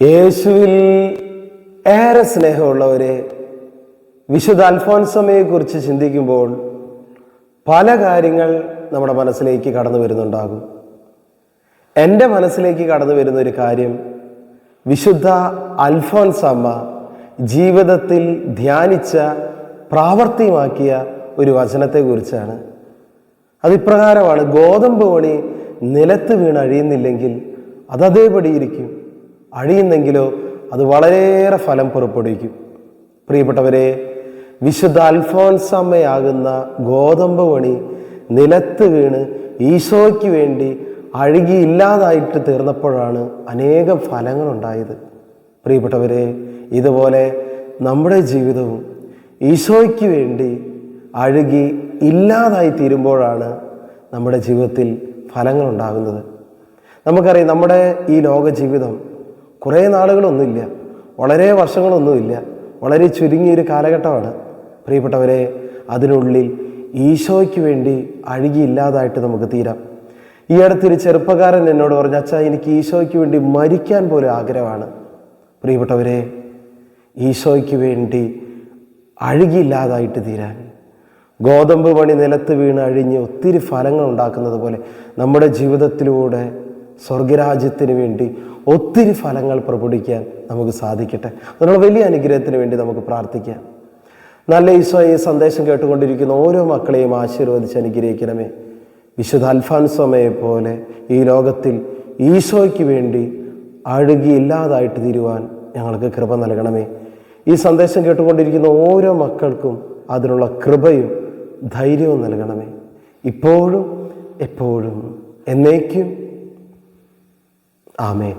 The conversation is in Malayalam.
യേശുവിൽ ഏറെ സ്നേഹമുള്ളവരെ വിശുദ്ധ അൽഫോൻസമയെ കുറിച്ച് ചിന്തിക്കുമ്പോൾ പല കാര്യങ്ങൾ നമ്മുടെ മനസ്സിലേക്ക് കടന്നു വരുന്നുണ്ടാകും. എന്റെ മനസ്സിലേക്ക് കടന്നു വരുന്ന ഒരു കാര്യം വിശുദ്ധ അൽഫോൻസമ്മ ജീവിതത്തിൽ ധ്യാനിച്ച പ്രാവർത്തികമാക്കിയ ഒരു വചനത്തെക്കുറിച്ചാണ്. അതിപ്രകാരമാണ് ഗോതമ്പ് മണി നിലത്ത് വീണ് അഴിയുന്നില്ലെങ്കിൽ അത് അതേപടി ഇരിക്കും. അഴിയുന്നെങ്കിലോ അത് വളരെയേറെ ഫലം പുറപ്പെടുവിക്കും. പ്രിയപ്പെട്ടവരെ വിശുദ്ധ അൽഫോൻസമ്മയാകുന്ന ഗോതമ്പ് പണി നിലത്ത് വീണ് ഈശോയ്ക്ക് വേണ്ടി അഴുകി ഇല്ലാതായിട്ട് തീർന്നപ്പോഴാണ് അനേകം ഫലങ്ങളുണ്ടായത്. പ്രിയപ്പെട്ടവരെ ഇതുപോലെ നമ്മുടെ ജീവിതവും ഈശോയ്ക്ക് വേണ്ടി അഴുകി ഇല്ലാതായി തീരുമ്പോഴാണ് നമ്മുടെ ജീവിതത്തിൽ ഫലങ്ങളുണ്ടാകുന്നത്. നമുക്കറിയാം നമ്മുടെ ഈ ലോക ജീവിതം കുറേ നാളുകളൊന്നുമില്ല. വളരെ വർഷങ്ങളൊന്നുമില്ല. വളരെ ചുരുങ്ങിയൊരു കാലഘട്ടമാണ്. പ്രിയപ്പെട്ടവരെ അതിനുള്ളിൽ ഈശോയ്ക്ക് വേണ്ടി അഴുകിയില്ലാതായിട്ട് നമുക്ക് തീരാം. ഈ അടുത്തൊരു ചെറുപ്പക്കാരൻ എന്നോട് പറഞ്ഞു അച്ഛാ എനിക്ക് ഈശോയ്ക്ക് വേണ്ടി മരിക്കാൻ പോലും ആഗ്രഹമാണ്. പ്രിയപ്പെട്ടവരെ ഈശോയ്ക്ക് വേണ്ടി അഴുകിയില്ലാതായിട്ട് തീരാൻ. ഗോതമ്പ് പണി നിലത്ത് വീണ് അഴിഞ്ഞ് ഒത്തിരി ഫലങ്ങൾ ഉണ്ടാക്കുന്നത് പോലെ നമ്മുടെ ജീവിതത്തിലൂടെ സ്വർഗരാജ്യത്തിന് വേണ്ടി ഒത്തിരി ഫലങ്ങൾ പ്രപഠിക്കാൻ നമുക്ക് സാധിക്കട്ടെ. അതിനുള്ള വലിയ അനുഗ്രഹത്തിന് വേണ്ടി നമുക്ക് പ്രാർത്ഥിക്കാം. നല്ല ഈശോ ഈ സന്ദേശം കേട്ടുകൊണ്ടിരിക്കുന്ന ഓരോ മക്കളെയും ആശീർവദിച്ച് അനുഗ്രഹിക്കണമേ. വിശുദ്ധ അൽഫാൻസോമയെ പോലെ ഈ ലോകത്തിൽ ഈശോയ്ക്ക് വേണ്ടി അഴുകിയില്ലാതായിട്ട് തീരുവാൻ ഞങ്ങൾക്ക് കൃപ നൽകണമേ. ഈ സന്ദേശം കേട്ടുകൊണ്ടിരിക്കുന്ന ഓരോ മക്കൾക്കും അതിനുള്ള കൃപയും ധൈര്യവും നൽകണമേ. ഇപ്പോഴും എപ്പോഴും എന്നേക്കും. ആമേ